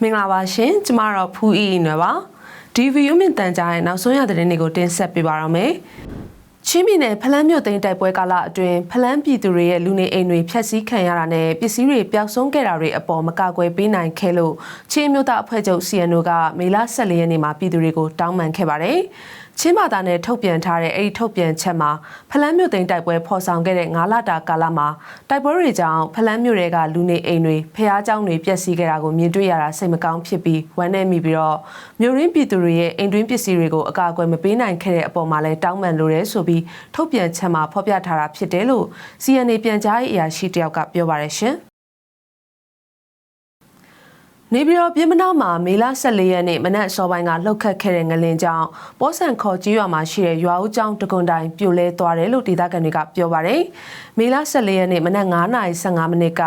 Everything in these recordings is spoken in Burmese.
မင်္ဂလာပါရှင်ကျမတော့ဖူးအီအီနွယ်ပါဒီဗီယူမြင့်တန်ကြားရဲ့နောက်ဆုံးရသတင်းတွေကိုတင်ဆက်ပေးပါရမယ်ချင်းပြည်နယ်ဖလန်းမြို့သိမ်းတိုက်ပွဲကာလအတွင်းဖလန်းပြည်သူတွေရဲ့လူနေအိမ်တွေဖျက်ဆီးခံရတာနဲ့ပစ္စည်းတွေပျောက်ဆုံးခဲ့တာတွေအပေါ်မကာကွယ်ပေးနိုင်ခဲ့လို့ချင်းမြို့သားအဖွဲ့ချုပ် CNO ကမေလ14ရက်နေ့မှာပြည်သူတွေကိုတောင်းပန်ခဲ့ပါတယ်။ ချင်းဘာသာနဲ့ထုတ်ပြန်ထားတဲ့အဲ့ဒီထုတ်ပြန်ချက်မှာဖလန်းမြို့သိန်းတိုက်ပွဲဖော်ဆောင်ခဲ့တဲ့9လတာကာလမှာတိုက်ပွဲတွေကြောင့်ဖလန်းမြို့တွေကလူနေအိမ်တွေဖျားကျောင်းတွေပျက်စီးခဲ့တာကိုမြင်တွေ့ရတာစိတ်မကောင်းဖြစ်ပြီးဝမ်းနည်းမိပြီးတော့မြို့ရင်းပြည်သူတွေရဲ့အိမ်တွင်းပစ္စည်းတွေကိုအကာအကွယ်မပေးနိုင်ခဲ့တဲ့အပေါ်မှာလည်းတောင်းပန်လိုတယ်ဆိုပြီးထုတ်ပြန်ချက်မှာဖော်ပြထားတာဖြစ်တယ်လို့ CNA ပြန်ကြားရေးအရာရှိတယောက်ကပြောပါတယ်ရှင်။ နေပြည်တော်ပြည်မနာမှာမေလ14ရက်နေ့မနက်အစောပိုင်းကလှုပ်ခတ်ခဲ့တဲ့ငလင်ကြောင့်ပေါ်ဆန်ခေါ်ကြီးရွာမှာရှိတဲ့ရွာဦးကျောင်းတကွန်တိုင်ပြိုလဲသွားတယ်လို့ဒေသခံတွေကပြောပါတယ်။မေလ14ရက်နေ့မနက်9:15မိနစ်က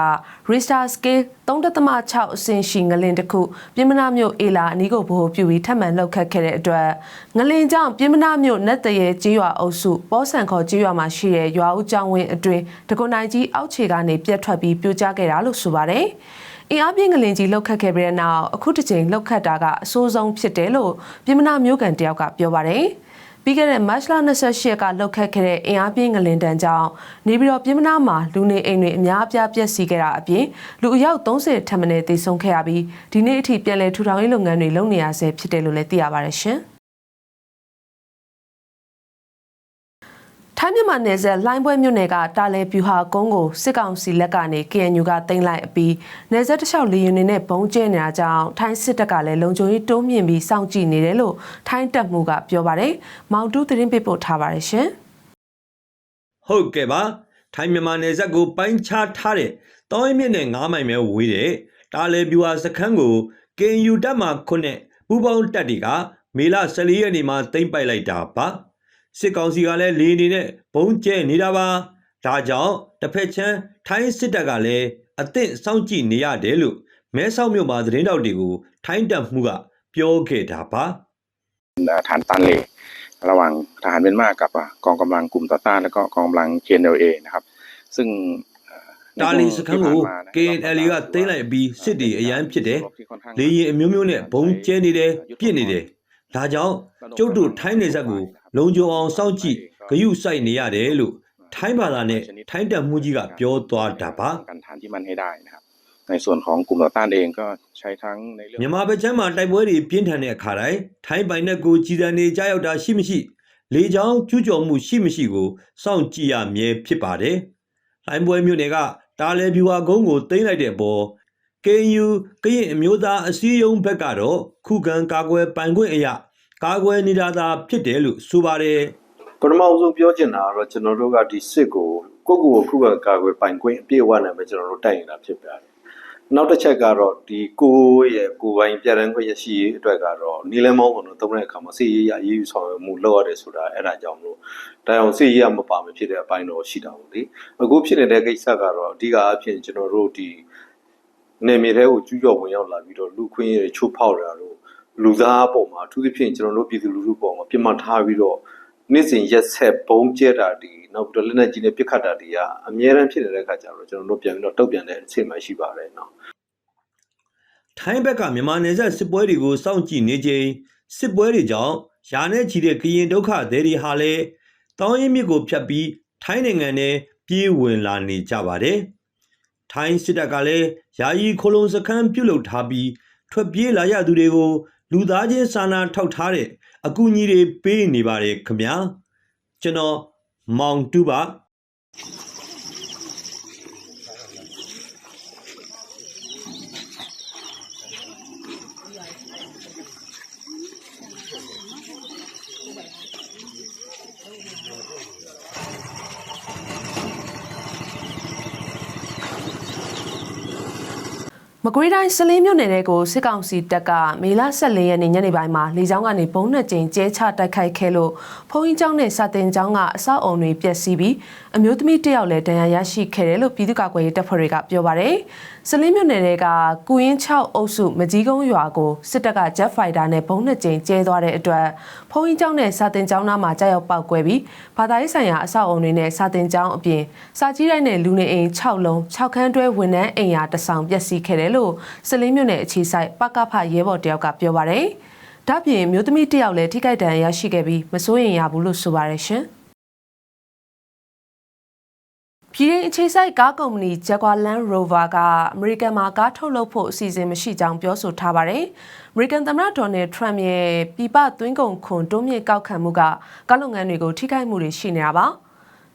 Richter scale 3.6အဆင့်ရှိငလင်တစ်ခုပြည်မနာမြို့အေလာအနီးကိုဗဟိုပြုပြီးထပ်မံလှုပ်ခတ်ခဲ့တဲ့အတွက်ငလင်ကြောင့်ပြည်မနာမြို့နတ်တရေကြီးရွာအုပ်စုပေါ်ဆန်ခေါ်ကြီးရွာမှာရှိတဲ့ရွာဦးကျောင်းဝင်းအတွင်းတကွန်တိုင်ကြီးအောက်ခြေကနေပြတ်ထွက်ပြီးပြိုကျခဲ့တာလို့ဆိုပါတယ်။ အင်အားပြင်းကလင်ကြီးလှုပ်ခတ်ခဲ့ပြီးတဲ့နောက်အခုတစ်ချိန်လှုပ်ခတ်တာကအဆိုးဆုံးဖြစ်တယ်လို့ပြည်မနာမျိုးကန်တယောက်ကပြောပါတယ်။ပြီးခဲ့တဲ့မတ်လ28ကလှုပ်ခတ်ခဲ့တဲ့အင်အားပြင်းငလင်တန်းကြောင့်နေပြီးတော့ပြည်မနာမှာလူနေအိမ်တွေအများအပြားပျက်စီးခဲ့တာအပြင်လူအယောက်30ထပ်မံတေဆုံးခဲ့ရပြီးဒီနေ့အထိပြန်လည်ထူထောင်ရေးလုပ်ငန်းတွေလုပ်နေရဆဲဖြစ်တယ်လို့လည်းသိရပါတယ်ရှင်။ ထိုင်းမြန်မာနယ်စပ်လိုင်းပွဲမြို့နယ်ကတာလဲပြူဟာကုန်းကိုစစ်ကောင်စီလက်ကနေ KNU ကတင်လိုက်အပြီးနယ်စပ်တစ်လျှောက်လေရင်တွေနဲ့ဘုံကျဲနေတာကြောင့်ထိုင်းစစ်တပ်ကလည်းလုံခြုံရေးတိုးမြင့်ပြီးစောင့်ကြည့်နေတယ်လို့ထိုင်းတပ်မှုကပြောပါတယ်။မောင်တူးသတင်းပေးပို့ထားပါတယ်ရှင်။ဟုတ်ကဲ့ပါထိုင်းမြန်မာနယ်စပ်ကိုပိုင်းခြားထားတဲ့တောင်းရမြင့်နဲ့9မိုင်ပဲဝေးတဲ့တာလေပြူဟာစခန်းကို KNU တပ်မှခုနှစ်ပူပေါင်းတပ်တွေကမေလ14ရက်နေ့မှာသိမ်းပိုက်လိုက်တာပါ စစ်ကောင်စီကလည်းလေနေနဲ့ဘုံကျဲနေတာပါဒါကြောင့်တစ်ဖက်ချမ်းထိုင်းစစ်တပ်ကလည်းအသင့်စောင့်ကြည့်နေရတယ်လို့မဲဆောက်မြို့မှာသတင်းတောက်တွေကိုထိုင်းတပ်မှုကပြောခဲ့တာပါ เอ่อฐานตันเลระหว่างทหารเมียนมากับอ่ะกองกำลังกลุ่มต่อต้านแล้วก็กองกำลัง KNLA นะครับ ซึ่งเอ่อใน တာ ช่วง လီစခန်းကို ที่ผ่านมานะ KNL ကသိမ်းလိုက်အပြီးစစ်တီအရန်ဖြစ်တယ် ที่ค่อนข้าง လေရင်အမျိုးမျိုးနဲ့ဘုံကျဲနေတယ်ပြစ်နေတယ်ဒါကြောင့်ကျုပ်တို့ထိုင်းနေဆက်ကို လုံခြုံအောင်စောင့်ကြည့်ဂယုစိုက်နေရတယ်လို့ထိုင်းဘာသာနဲ့ထိုင်းတပ်မှုကြီးကပြောသွားတာပါ กันฐานที่มันให้ได้นะครับ ในส่วนของกลุ่มต่อต้านเองก็ใช้ทั้งในเรื่อง မြန်မာဘက်ချမ်းမှာတိုက်ပွဲတွေပြင်းထန်တဲ့အခါတိုင်းထိုင်းပိုင်နက်ကိုကြည်စံနေကြရောက်တာရှိမရှိလေကြောင်းကျူးကျော်မှုရှိမရှိကိုစောင့်ကြည့်ရမြဲဖြစ်ပါတယ်။လိုင်းပွဲမြို့နယ်ကတာလဲဗျူဟာကုန်းကိုသိမ်းလိုက်တဲ့အပေါ် KU ကရင်အမျိုးသားအစည်းအရုံးဘက်ကတော့ခုခံကာကွယ်ပိုင်ခွင့်အရာ ကာကွယ်နေတာသာဖြစ်တယ်လို့ဆိုပါတယ်ပထမအဆုံးပြောချင်တာကတော့ကျွန်တော်တို့ကဒီစစ်ကိုကိုယ့်ကိုယ်ကိုခုခံကာကွယ်ပိုင်ခွင့်အပြည့်အဝနဲ့ပဲကျွန်တော်တို့တိုက်နေတာဖြစ်ပါတယ်။နောက်တစ်ချက်ကတော့ဒီကိုယ့်ရဲ့ကိုယ်ပိုင်ပြည်ရန်ခွင့်ရရှိရေးအတွက်ကတော့နီလန်းမောင်းကတော့သုံးတဲ့အခါမှာစစ်ရေးရရေးယူဆောင်ရွက်မှုလုပ်ရတယ်ဆိုတာအဲ့ဒါကြောင့်မလို့တိုင်အောင်စစ်ရေးရမပါမဖြစ်တဲ့အပိုင်းတော့ရှိတာပေါ့လေ။အခုဖြစ်နေတဲ့ကိစ္စကတော့အဓိကအဖြစ်ကျွန်တော်တို့ဒီနေမြေထဲကိုကျူးကျော်ဝင်ရောက်လာပြီးတော့လူခွင့်ရေးချိုးဖောက်တာတို့ လူသားအပေါ်မှာအထူးသဖြင့်ကျွန်တော်တို့ပြည်သူလူထုပေါ်မှာပြစ်မှတ်ထားပြီးတော့နေ့စဉ်ရက်ဆက်ဘုံကျဲတာဒီနောက်ပြီးတော့လက်နက်ကြီးနဲ့ပစ်ခတ်တာတွေကအများရန်ဖြစ်နေတဲ့အခါကျတော့ကျွန်တော်တို့ပြန်ပြီးတော့တုတ်ပြန်တဲ့အချိန်မှရှိပါတယ်နော်။ထိုင်းဘက်ကမြန်မာနယ်စပ်စစ်ပွဲတွေကိုစောင့်ကြည့်နေချိန်စစ်ပွဲတွေကြောင့်ယာနဲ့ချီတဲ့ကရင်ဒုက္ခသည်တွေဟာလည်းတောင်းရင်မြစ်ကိုဖြတ်ပြီးထိုင်းနိုင်ငံထဲပြေးဝင်လာနေကြပါတယ်။ထိုင်းစစ်တပ်ကလည်းယာယီခိုလုံစခန်းပြုတ်လုထားပြီးထွက်ပြေးလာရသူတွေကို လူသားချင်းစာနာထောက်ထားတဲ့အကူအညီတွေပေးနေပါတယ်ခင်ဗျာ။ကျွန်တော်မောင်တူပါ မကွေးတိုင်းစလင်းမြို့နယ်တဲကိုစစ်ကောင်စီတပ်ကမေလ14ရက်နေ့ညနေပိုင်းမှာလေကြောင်းကနေဘုံနှစ်ကြိမ်ကျဲချတိုက်ခိုက်ခဲ့လို့ဖုံးကြီးကျောင်းနဲ့စာတင်ကျောင်းကအဆောက်အုံတွေပျက်စီးပြီးအမျိုးသမီးတစ်ယောက်လည်းဒဏ်ရာရရှိခဲ့တယ်လို့ပြည်သူ့ကာကွယ်ရေးတပ်ဖွဲ့တွေကပြောပါတယ်။စလင်းမြို့နယ်တွေကကုရင်း6အုပ်စုမကြီးကုန်းရွာကိုစစ်တပ်က Jet Fighter နဲ့ဘုံနှစ်ကြိမ်ကျဲသွားတဲ့အတွက်ဖုံးကြီးကျောင်းနဲ့စာတင်ကျောင်းသားမှာကြောက်ရောက်ပောက်ကွဲပြီးဘာသာရေးဆိုင်ရာအဆောက်အုံတွေနဲ့စာတင်ကျောင်းအပြင်စာကြီးတိုင်းနဲ့လူနေအိမ်6လုံး6ခန်းတွဲဝန်ထမ်းအိမ်ယာတစ်ဆောင်ပျက်စီးခဲ့တယ်လို့စလင်းမြို့နယ်အခြေစိုက်ပကဖရဲဘော်တယောက်ကပြောပါတယ်။ဒါ့ပြင်မျိုးသမီးတစ်ယောက်လည်းထိခိုက်ဒဏ်ရာရရှိခဲ့ပြီးမစိုးရိမ်ရဘူးလို့ဆိုပါတယ်ရှင်။ပြည်ရင်အခြေစိုက်ကားကုမ္ပဏီ Jaguar Land Rover ကအမေရိကန်မှာကားထုတ်လုပ်ဖို့အစီအစဉ်မရှိကြောင်းပြောဆိုထားပါတယ်။အမေရိကန်သမ္မတဒေါ်နယ်ထရမ့်ရဲ့ပြည်ပသွင်းကုန်ခွန်တိုးမြင့်ကောက်ခံမှုကကားလုပ်ငန်းတွေကိုထိခိုက်မှုတွေရှိနေတာပါ။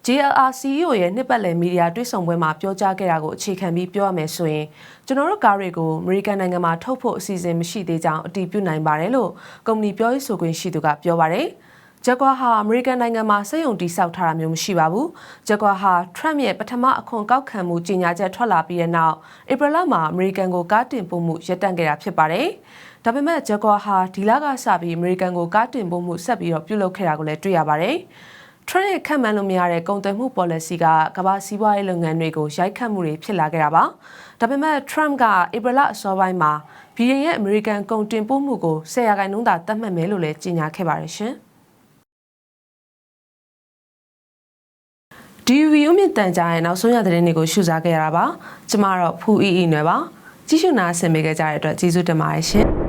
JLR CEO ရဲ့နှစ်ပတ်လည်မီဒီယာတွေ့ဆုံပွဲမှာပြောကြားခဲ့တာကိုအခြေခံပြီးပြောရမယ်ဆိုရင်ကျွန်တော်တို့ကားတွေကိုအမေရိကန်နိုင်ငံမှာထုတ်ဖို့အစီအစဉ်မရှိသေးကြောင်းအတည်ပြုနိုင်ပါတယ်လို့ကုမ္ပဏီပြောရေးဆိုခွင့်ရှိသူကပြောပါတယ်။ဂျကွာဟာအမေရိကန်နိုင်ငံမှာစက်ရုံတိစောက်ထားတာမျိုးမရှိပါဘူး။ဂျကွာဟာထရမ့်ရဲ့ပထမအခွန်ကောက်ခံမှုကြေညာချက်ထွက်လာပြီးတဲ့နောက်ဧပြီလမှာအမေရိကန်ကိုကားတင်ပို့မှုရပ်တန့်ခဲ့တာဖြစ်ပါတယ်။ဒါပေမဲ့ဂျကွာဟာဒီလကစပြီးအမေရိကန်ကိုကားတင်ပို့မှုဆက်ပြီးတော့ပြုလုပ်ခဲ့တာကိုလည်းတွေ့ရပါတယ်။ ထရန့်ရဲ့ခံမှန်းလို့မရတဲ့ကုန်သွယ်မှု policy ကကမ္ဘာစီးပွားရေးလုပ်ငန်းတွေကိုရိုက်ခတ်မှုတွေဖြစ်လာခဲ့တာပါ။ဒါပေမဲ့ Trump ကဧပြီလအစောပိုင်းမှာဘီယန်ရဲ့အမေရိကန်ကုန်တင်ပို့မှုကို10ရာခိုင်နှုန်းသာသတ်မှတ်မယ်လို့လည်းကြေညာခဲ့ပါတယ်ရှင်။ DV ဥမြင့်တန်ကြားရဲ့နောက်ဆုံးရသတင်းတွေကိုရှုစားခဲ့ရတာပါ။ကျမတော့ဖူအီအီနွယ်ပါ။ကြည့်ရှုနာဆင်ပေးကြတဲ့အတွက်ကျေးဇူးတင်ပါတယ်ရှင်။